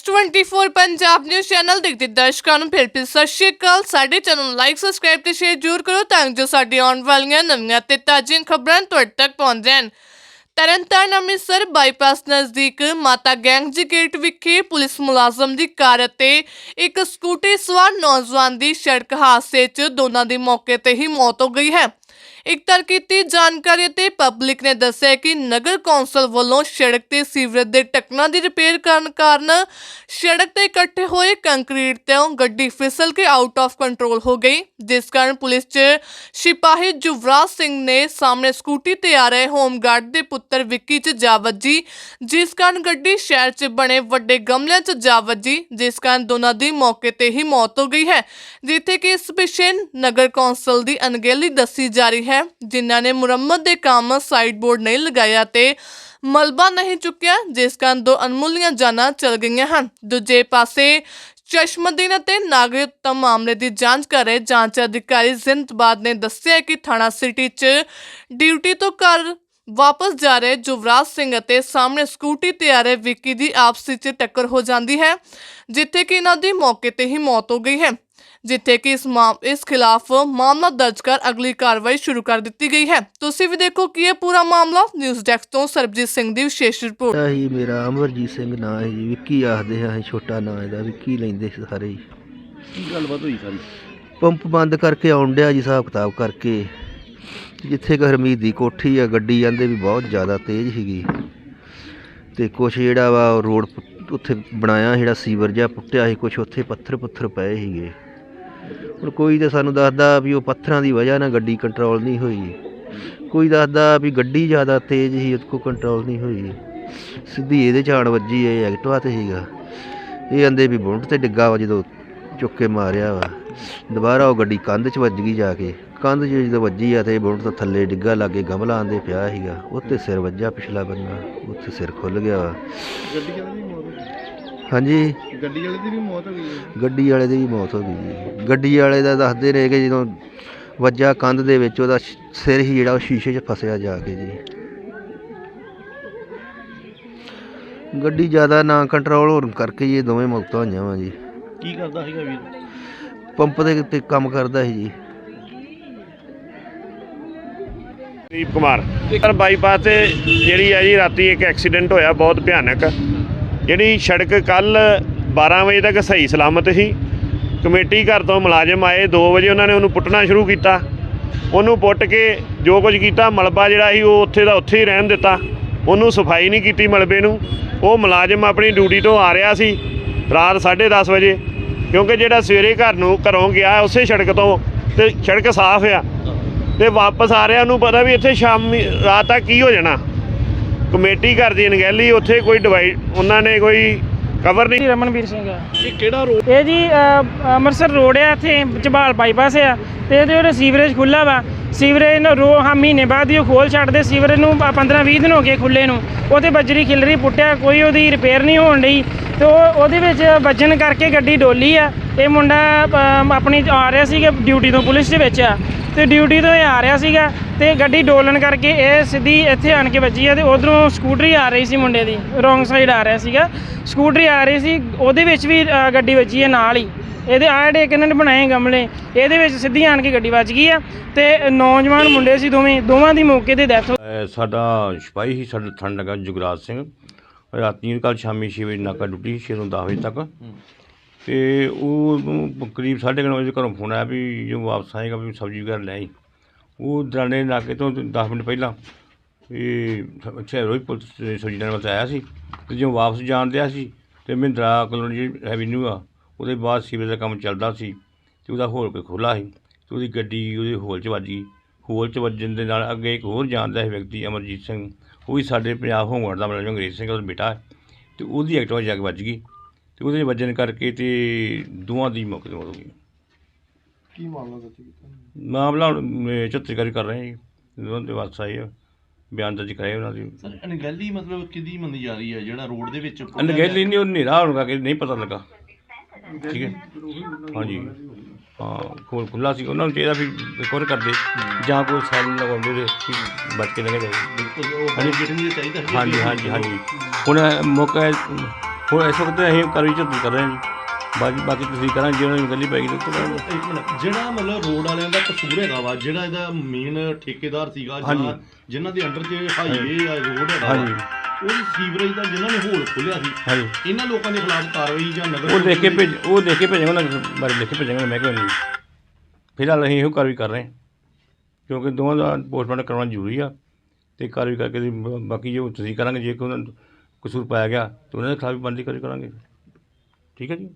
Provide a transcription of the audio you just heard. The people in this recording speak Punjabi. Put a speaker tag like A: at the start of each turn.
A: X24 ਪੰਜਾਬ ਨਿਊਜ਼ ਚੈਨਲ ਦੇਖਦੇ ਦਰਸ਼ਕਾਂ ਨੂੰ ਫਿਰ ਫਿਰ ਸਤਿ ਸ਼੍ਰੀ ਅਕਾਲ। ਸਾਡੇ ਚੈਨਲ ਨੂੰ ਲਾਈਕ ਸਬਸਕ੍ਰਾਈਬ ਤੇ ਸ਼ੇਅਰ ਜ਼ਰੂਰ ਕਰੋ ਤਾਂ ਜੋ ਸਾਡੀ ਆਉਣ ਵਾਲੀਆਂ ਨਵੀਆਂ ਤੇ ਤਾਜ਼ੀਆਂ ਖਬਰਾਂ ਤੁਹਾਡੇ ਤੱਕ ਪਹੁੰਚ ਜਾਣ। ਤਰਨਤਾਰਨ ਅੰਮ੍ਰਿਤਸਰ ਬਾਈਪਾਸ ਨਜ਼ਦੀਕ ਮਾਤਾ ਗੈਂਗ ਜੀ ਗੇਟ ਵਿਖੇ ਪੁਲਿਸ ਮੁਲਾਜ਼ਮ ਦੀ ਕਾਰ ਅਤੇ ਇੱਕ ਸਕੂਟੀ ਸਵਾਰ ਨੌਜਵਾਨ ਦੀ ਸੜਕ ਹਾਦਸੇ 'ਚ ਦੋਨਾਂ ਦੀ ਮੌਕੇ ਤੇ ਹੀ ਮੌਤ ਹੋ ਗਈ ਹੈ। ਇੱਕ ਤਰ ਕੀਤੀ ਜਾਣਕਾਰੀ ਅਤੇ ਪਬਲਿਕ ਨੇ ਦੱਸਿਆ ਕਿ ਨਗਰ ਕੌਂਸਲ ਵੱਲੋਂ ਸੜਕ ਤੇ ਸੀਵਰੇਜ ਦੇ ਟੱਕਣਾ ਦੀ ਰਿਪੇਅਰ ਕਰਨ ਕਾਰਨ ਸੜਕ ਤੇ ਇਕੱਠੇ ਹੋਏ ਕੰਕਰੀਟ ਤੋਂ ਗੱਡੀ ਫਿਸਲ ਕੇ ਆਊਟ ਆਫ ਕੰਟਰੋਲ ਹੋ ਗਈ, ਜਿਸ ਕਾਰਨ ਪੁਲਿਸ 'ਚ ਸਿਪਾਹੀ ਜੁਵਰਾਜ ਸਿੰਘ ਨੇ ਸਾਹਮਣੇ ਸਕੂਟੀ ਤੇ ਆ ਰਹੇ ਹੋਮਗਾਰਡ ਦੇ ਪੁੱਤਰ ਵਿੱਕੀ 'ਚ ਜਾ ਵੱਜੀ, ਜਿਸ ਕਾਰਨ ਗੱਡੀ ਸ਼ਹਿਰ 'ਚ ਬਣੇ ਵੱਡੇ ਗਮਲਿਆਂ 'ਚ ਜਾ ਵੱਜੀ, ਜਿਸ ਕਾਰਨ ਦੋਨਾਂ ਦੀ ਮੌਕੇ ਤੇ ਹੀ ਮੌਤ ਹੋ ਗਈ ਹੈ, ਜਿੱਥੇ ਕਿ ਇਸ ਪਿੱਛੇ ਨਗਰ ਕੌਂਸਲ ਦੀ ਅਣਗਹਿਲੀ ਦੱਸੀ ਜਾ ਰਹੀ ਹੈ। ਜਿਨ੍ਹਾਂ ਨੇ ਮੁਰੰਮਤ ਦੇ ਕੰਮ ਸਾਈਡ ਬੋਰਡ ਨਹੀਂ ਲਗਾਇਆ ਤੇ ਮਲਬਾ ਨਹੀਂ ਚੁੱਕਿਆ, ਜਿਸ ਕਾਰਨ ਦੋ ਅਨਮੁੱਲੀਆਂ ਜਾਨਾਂ ਚਲ ਗਈਆਂ ਹਨ। ਦੂਜੇ ਪਾਸੇ, ਚਸ਼ਮਦੀਨ ਅਤੇ ਨਾਗਰਿਕਤਾ ਮਾਮਲੇ ਦੀ ਜਾਂਚ ਕਰ ਰਹੇ ਜਾਂਚ ਅਧਿਕਾਰੀ ਜ਼ਿੰਦਬਾਦ ਨੇ ਦੱਸਿਆ ਕਿ ਥਾਣਾ ਸਿਟੀ 'ਚ ਡਿਊਟੀ ਤੋਂ ਘਰ ਵਾਪਸ ਜਾ ਰਹੇ ਜੁਵਰਾਜ ਸਿੰਘ ਅਤੇ ਸਾਹਮਣੇ ਸਕੂਟੀ ਤੇ ਆ ਰਹੇ ਵਿੱਕੀ ਦੀ ਆਪਸੀ 'ਚ ਟੱਕਰ ਹੋ ਜਾਂਦੀ ਹੈ ਜਿੱਥੇ ਕਿ ਇਹਨਾਂ ਦੀ ਮੌਕੇ ਤੇ ਹੀ ਮੌਤ ਹੋ ਗਈ ਹੈ ਜਿੱਥੇ ਕਿ ਇਸ ਮਾਮ ਇਸ ਖਿਲਾਫ ਮਾਮਲਾ ਦਰਜ ਕਰ ਅਗਲੀ ਕਾਰਵਾਈ ਸ਼ੁਰੂ ਕਰ ਦਿੱਤੀ ਗਈ ਹੈ। ਤੁਸੀਂ ਵੀ ਦੇਖੋ ਕੀ ਇਹ ਪੂਰਾ ਮਾਮਲਾ ਨਿਊਜ਼ ਡੈਸਕ ਤੋਂ ਸਰਬਜੀਤ ਸਿੰਘ ਦੀ ਵਿਸ਼ੇਸ਼ ਰਿਪੋਰਟ।
B: ਆਹੀ ਮੇਰਾ ਅਮਰਜੀਤ ਸਿੰਘ ਨਾਂ ਹੈ ਜੀ ਵਿੱਕੀ ਆਖਦੇ ਆ ਛੋਟਾ ਨਾਂ ਇਹਦਾ ਵਿੱਕੀ ਲੈਂਦੇ ਸਾਰੇ
C: ਕੀ ਗੱਲਬਾਤ ਹੋਈ ਸਾਰੀ?
B: ਪੰਪ ਬੰਦ ਕਰਕੇ ਆਉਣ ਡਿਆ ਜੀ ਹਿਸਾਬ ਕਿਤਾਬ ਕਰਕੇ। ਜਿੱਥੇ ਕਿ ਹਰਮੀਤ ਦੀ ਕੋਠੀ ਆ, ਗੱਡੀ ਜਾਂਦੇ ਵੀ ਬਹੁਤ ਜ਼ਿਆਦਾ ਤੇਜ਼ ਸੀਗੀ। ਤੇ ਕੁਛ ਜਿਹੜਾ ਵਾ ਉਹ ਰੋਡ ਪੁ- ਉੱਥੇ ਬਣਾਇਆ ਜਿਹੜਾ ਸੀਵਰ ਜਿਹਾ ਪੁੱਟਿਆ ਸੀ, ਕੁਛ ਉੱਥੇ ਪੱਥਰ ਪੁੱਥਰ ਪਏ ਸੀਗੇ। ਹੁਣ ਕੋਈ ਤਾਂ ਸਾਨੂੰ ਦੱਸਦਾ ਵੀ ਉਹ ਪੱਥਰਾਂ ਦੀ ਵਜ੍ਹਾ ਨਾਲ ਗੱਡੀ ਕੰਟਰੋਲ ਨਹੀਂ ਹੋਈ। ਕੋਈ ਦੱਸਦਾ ਵੀ ਗੱਡੀ ਜ਼ਿਆਦਾ ਤੇਜ਼ ਸੀ, ਉਹਦੇ ਕੋਲ ਕੰਟਰੋਲ ਨਹੀਂ ਹੋਈ। ਸਿੱਧੀ ਇਹਦੇ ਝਾੜ ਵੱਜੀ, ਇਹ ਐਕਟਵਾ ਤੇ ਸੀਗਾ। ਇਹ ਆਂਦੇ ਵੀ ਬੁੰਟ ਤੇ ਡਿੱਗਾ ਵਾ ਜਦੋਂ ਚੁੱਕ ਕੇ ਮਾਰਿਆ ਵਾ। ਦੁਬਾਰਾ ਉਹ ਗੱਡੀ ਕੰਧ 'ਚ ਵੱਜ ਗਈ ਜਾ ਕੇ। ਕੰਧ 'ਚ ਜਦੋਂ ਵੱਜੀ ਆ ਤੇ ਬੁੰਟ ਤੋਂ ਥੱਲੇ ਡਿੱਗਾ ਲਾਗੇ ਗਮਲਾ ਆਂਦੇ ਪਿਆ ਸੀਗਾ। ਉੱਤੇ ਸਿਰ ਵੱਜਾ ਪਿਛਲਾ ਬੰਨਾ ਉੱਥੇ ਸਿਰ ਖੁੱਲ ਗਿਆ। ਵਾ
C: ਗੱਡੀ ਵਾਲੇ ਦੀ ਮੌਤ ਹੋ ਗਈ?
B: ਹਾਂਜੀ?
C: ਗੱਡੀ ਵਾਲੇ ਦੀ ਵੀ ਮੌਤ ਹੋ ਗਈ ਹੈ
B: ਗੱਡੀ ਵਾਲੇ ਦੀ ਵੀ ਮੌਤ ਹੋ ਗਈ ਜੀ। ਗੱਡੀ ਵਾਲੇ ਦਾ ਦੱਸਦੇ ਨੇ ਕਿ ਜਦੋਂ ਵੱਜਾ ਕੰਧ ਦੇ ਵਿੱਚ ਉਹਦਾ ਸ਼- ਸਿਰ ਹੀ ਜਿਹੜਾ ਉਹ ਸ਼ੀਸ਼ੇ 'ਚ ਫਸਿਆ ਜਾ ਕੇ ਜੀ। ਗੱਡੀ ਜ਼ਿਆਦਾ ਨਾ ਕੰਟਰੋਲ ਹੋਣ ਕਰਕੇ ਜੀ ਇਹ ਦੋਵੇਂ ਮੌਤਾਂ ਹੋਈਆਂ ਵਾ ਜੀ।
C: ਕੀ ਕਰਦਾ ਸੀਗਾ ਵੀਰ?
B: ਪੰਪ ਦੇ ਉੱਤੇ ਕੰਮ ਕਰਦਾ ਸੀ ਜੀ।
D: ਦੀਪ ਕੁਮਾਰ। ਪਰ ਬਾਈਪਾਸ ਤੇ ਜਿਹੜੀ ਹੈ ਜੀ ਰਾਤੀ ਇੱਕ ਐਕਸੀਡੈਂਟ ਹੋਇਆ, ਬਹੁਤ ਭਿਆਨਕ। ਜਿਹੜੀ ਸੜਕ ਕੱਲ 12 ਵਜੇ ਤੱਕ ਸਹੀ ਸਲਾਮਤ ਸੀ। ਕਮੇਟੀ ਘਰ ਤੋਂ ਮੁਲਾਜ਼ਮ ਆਏ 2 ਵਜੇ ਉਹਨਾਂ ਨੇ ਉਹਨੂੰ ਪੁੱਟਣਾ ਸ਼ੁਰੂ ਕੀਤਾ। ਉਹਨੂੰ ਪੁੱਟ ਕੇ ਜੋ ਕੁਝ ਕੀਤਾ, ਮਲਬਾ ਜਿਹੜਾ ਸੀ, ਉਹ ਉੱਥੇ ਦਾ ਉੱਥੇ ਹੀ ਰਹਿਣ ਦਿੱਤਾ। ਉਹਨੂੰ ਸਫ਼ਾਈ ਨਹੀਂ ਕੀਤੀ ਮਲਬੇ ਨੂੰ। ਉਹ ਮੁਲਾਜ਼ਮ ਆਪਣੀ ਡਿਊਟੀ ਤੋਂ ਆ ਰਿਹਾ ਸੀ ਰਾਤ 10:30 ਵਜੇ। ਕਿਉਂਕਿ ਜਿਹੜਾ ਸਵੇਰੇ ਘਰ ਨੂੰ ਘਰੋਂ ਗਿਆ, ਉਸੇ ਸੜਕ ਤੋਂ ਤੇ ਸੜਕ ਸਾਫ਼ ਆ। ਤੇ ਵਾਪਸ ਆ ਰਿਹਾ ਉਹਨੂੰ ਪਤਾ ਵੀ ਇੱਥੇ ਸ਼ਾਮੀ ਰਾਤ ਤੱਕ ਕੀ ਹੋ ਜਾਣਾ। ਕਮੇਟੀ ਘਰ ਦੀ ਅਣਗਹਿਲੀ ਉੱਥੇ ਕੋਈ ਡਿਵਾਈਡ ਉਹਨਾਂ ਨੇ ਕੋਈ ਕਵਰ ਨਹੀਂ
E: ਰਮਨਵੀਰ ਸਿੰਘ ਆ।
C: ਇਹ ਕਿਹੜਾ ਰੋਡ
E: ਇਹ ਜੀ ਅ, ਅੰਮ੍ਰਿਤਸਰ ਰੋਡ ਆ ਇੱਥੇ ਝਬਾਲ ਬਾਈਪਾਸ ਆ। ਤੇ ਇਹਦੇ ਜਿਹੜੇ ਸੀਵਰੇਜ ਖੁੱਲਾ ਵਾ। ਸੀਵਰੇਜ ਨੂੰ ਰੋ ਹਾਂ ਮਹੀਨੇ ਬਾਅਦ ਹੀ ਉਹ ਖੋਲ ਛੱਡਦੇ। ਸੀਵਰੇਜ ਨੂੰ 15 20 ਦਿਨ ਹੋ ਗਏ ਖੁੱਲੇ ਨੂੰ। ਉਹਤੇ ਬੱਜਰੀ ਖਿਲਰੀ ਪੁੱਟਿਆ ਕੋਈ ਉਹਦੀ ਰਿਪੇਅਰ ਨਹੀਂ ਹੋਣ ਡਈ। ਤੇ ਉਹ ਉਹਦੇ ਵਿੱਚ ਵੱਜਣ ਕਰਕੇ ਗੱਡੀ ਡੋਲੀ ਆ। ਇਹ ਮੁੰਡਾ ਅ, ਆਪਣੀ ਆ ਰਿਹਾ ਸੀਗਾ ਡਿਊਟੀ ਤੋਂ ਪੁਲਿਸ ਦੇ ਵਿੱਚ ਆ। ਤੇ ਡਿਊਟੀ ਤੋਂ ਇਹ ਆ ਰਿਹਾ ਸੀਗਾ ਤੇ ਗੱਡੀ ਡੋਲਣ ਕਰਕੇ ਇਹ ਸਿੱਧੀ ਇੱਥੇ ਆਣ ਕੇ ਵੱਜੀ ਆ ਤੇ ਉਧਰੋਂ ਸਕੂਟਰੀ ਆ ਰਹੀ ਸੀ ਮੁੰਡੇ ਦੀ ਰੋਂਗ ਸਾਈਡ ਆ ਰਿਹਾ ਸੀਗਾ। ਸਕੂਟਰੀ ਆ ਰਹੀ ਸੀ ਉਹਦੇ ਵਿੱਚ ਵੀ ਅ, ਗੱਡੀ ਵੱਜੀ ਹੈ ਨਾਲ ਹੀ। ਇਹਦੇ ਆਹ ਜਿਹੜੇ ਇੱਕ ਇਹਨਾਂ ਨੇ ਬਣਾਏ ਗਮਲੇ ਇਹਦੇ ਵਿੱਚ ਸਿੱਧੀ ਆਣ ਕੇ ਗੱਡੀ ਵੱਜ ਗਈ ਆ ਤੇ ਨੌਜਵਾਨ ਮੁੰਡੇ ਸੀ ਦੋਵੇਂ ਦੋਵਾਂ ਦੀ ਮੌਕੇ ਤੇ ਡੈਥ
F: ਅਹ ਸਾਡਾ ਸਿਪਾਹੀ ਸੀ ਸਾਡਾ ਥਾਣਾ ਲੱਗਾ ਜੁਗਰਾਜ ਸਿੰਘ। ਰਾਤੀ ਕੱਲ ਸ਼ਾਮੀ ਛੇ ਵਜੇ ਨਾਕਾ ਡਿਊਟੀ ਸੀ ਛੇ ਤੋਂ ਦਸ ਵਜੇ ਤੱਕ। ਤੇ ਉਹ ਨੂੰ ਕਰੀਬ 9:30 ਵਜੇ ਘਰੋਂ ਫੋਨ ਆਇਆ ਵੀ ਜਦੋਂ ਵਾਪਸ ਆਏਗਾ ਵੀ ਸਬਜ਼ੀ ਵਗੈਰਾ ਲੈ ਆਈ। ਉਹ ਦਰਾਨੇ ਨਾਕੇ ਤੋਂ ਦਸ ਮਿੰਟ ਪਹਿਲਾਂ ਇਹ ਅੱਛਾ ਰੋਈ ਪੁਲਿਸ ਸਬਜ਼ੀ ਲੈਣ ਵਾਸਤੇ ਆਇਆ ਸੀ ਅਤੇ ਜਦੋਂ ਵਾਪਸ ਜਾਣ ਦਿਆ ਸੀ ਅਤੇ ਮਹਿੰਦਰਾ ਕਲੋਨੀ ਜਿਹੜੀ ਐਵੀਨਿਊ ਆ, ਉਹਦੇ ਬਾਅਦ ਸੀਵਰੇਜ ਦਾ ਕੰਮ ਚੱਲਦਾ ਸੀ ਅਤੇ ਉਹਦਾ ਹੋਲ ਕੋਈ ਖੁੱਲਾ ਸੀ ਅਤੇ ਉਹਦੀ ਗੱਡੀ ਉਹਦੇ ਹੋਲ 'ਚ ਵੱਜ ਗਈ। ਹੋਲ 'ਚ ਵੱਜਣ ਦੇ ਨਾਲ ਅੱਗੇ ਇੱਕ ਹੋਰ ਜਾਣਦਾ ਸੀ ਵਿਅਕਤੀ ਅਮਰਜੀਤ ਸਿੰਘ, ਉਹ ਵੀ ਸਾਡੇ ਪੰਜਾਬ ਹੋਮਗਾਰਡ ਦਾ ਮੁਲਾਜ਼ਮ ਅੰਗਰੇਜ਼ ਸਿੰਘ ਦਾ ਬੇਟਾ ਹੈ ਤੇ ਉਹਦੀ ਐਕਟਿਵਾ ਜਾ ਕੇ ਵੱਜ ਗਈ। ਤੇ ਉਹਦੇ ਵੱਜਣ ਕਰਕੇ ਤੇ ਦੋਵਾਂ ਦੀ ਮੌਕੇ ਤੇ ਮੌਤ ਹੋ ਗਈ।
C: ਕੀ ਮਾਮਲਾ ਦੱਸੀ ਕੀਤਾ?
F: ਮਾਮਲਾ ਹੁਣ ਚਤਰੀ ਕਰ ਰਹੇ ਹਾਂ। ਜੀ ਦੋਵਾਂ ਦੇ ਵਾਪਸ ਆਏ ਆ। ਬਿਆਨ ਦਰਜ ਕਰਾਏ ਉਹਨਾਂ ਦੀ।
C: ਸਰ ਅਣਗਹਿਲੀ ਮਤਲਬ ਕਿਦੀ ਮੰਨੀ ਜਾ ਰਹੀ ਹੈ? ਜਿਹੜਾ ਰੋਡ ਦੇ ਵਿੱਚ
F: ਅਨਗੈਲੀ ਨਹੀਂ ਉਹ ਹਨੇਰਾ ਹੋਣ ਕਰਕੇ ਨਹੀਂ ਪਤਾ ਲੱਗਾ। ਠੀਕ ਹੈ। ਹਾਂਜੀ। ਹਾਂ ਖੋਲ ਖੁੱਲਾ ਸੀ। ਉਹਨਾਂ ਨੂੰ ਚਾਹੀਦਾ ਵੀ ਰਿਕਵਰ ਕਰਦੇ ਜਾਂ ਕੋਈ ਸੈਲ ਲਗਾਉਂਦੇ ਦੇ ਵੀ ਬਚ ਕੇ ਲੰਘ ਜਾਵੇ
C: ਬਿਲਕੁਲ ਉਹ ਚਾਹੀਦਾ
F: ਹਾਂਜੀ ਹਾਂਜੀ ਹਾਂਜੀ। ਹੁਣ ਮੌਕਾ ਹੁਣ ਇਸ ਵਕਤ ਅਸੀਂ ਕਾਰਵਾਈ ਝੱਤੀ ਕਰ ਰਹੇ ਹਾਂ ਜੀ। ਬਾਕੀ ਬਾਕੀ ਤੁਸੀਂ ਕਰਾਂਗੇ ਜੇ ਉਹਨਾਂ ਨੂੰ ਗੱਲੀ ਪੈਗੀ ਤਾਂ
C: ਇੱਕ ਮਿੰਟ ਜਿਹੜਾ ਮਤਲਬ ਰੋਡ ਵਾਲਿਆਂ ਦਾ ਕਸੂਰ ਹੈਗਾ ਵਾ ਜਿਹੜਾ ਇਹਦਾ ਮੇਨ ਠੇਕੇਦਾਰ ਸੀਗਾ ਜਾਂ
F: ਹਾਂਜੀ।
C: ਜਿਨ੍ਹਾਂ ਦੇ ਅੰਡਰ 'ਚ ਹਾਈਵੇ ਆ ਰੋਡ ਹੈਗਾ ਵਾ,
F: ਹਾਂਜੀ।
C: ਉਹ ਸੀਵਰੇਜ ਦਾ ਜਿਨ੍ਹਾਂ ਨੇ ਹੋਲ ਖੋਲਿਆ ਸੀ
F: ਹਾਂਜੀ।
C: ਇਹਨਾਂ ਲੋਕਾਂ ਦੇ ਖਿਲਾਫ ਕਾਰਵਾਈ ਜਾਂ ਨਗਰ
F: ਉਹ ਦੇਖ ਕੇ
C: ਦੀ-
F: ਭੇਜ ਉਹ ਦੇਖ ਕੇ ਭੇਜਾਂਗੇ ਉਹਨਾਂ ਬਾਰੇ ਦੇਖ ਕੇ ਭੇਜਾਂਗੇ ਮੈਂ ਕਿਹਾ ਨਹੀਂ। ਫਿਲਹਾਲ ਅਸੀਂ ਇਹੋ ਕਾਰਵਾਈ ਕਰ ਰਹੇ ਹਾਂ ਕਿਉਂਕਿ ਦੋਵਾਂ ਦਾ ਪੋਸਟਮਾਰਟਮ ਕਰਵਾਉਣਾ ਜ਼ਰੂਰੀ ਆ ਤੇ ਕਾਰਵਾਈ ਕਰਕੇ ਅਸੀਂ ਬ- ਬਾਕੀ ਜੋ ਤੁਸੀਂ ਕਰਾਂਗੇ ਜੇ ਕੋਈ ਉਹਨਾਂ ਨੂੰ ਕਸੂਰ ਪਾਇਆ ਗਿਆ ਤਾਂ ਉਹਨਾਂ ਦੇ ਖਿਲਾਫ ਵੀ ਬਣਦੀ ਕਾਰਵਾਈ ਕਰਾਂਗੇ। ਠੀਕ ਹੈ ਜੀ?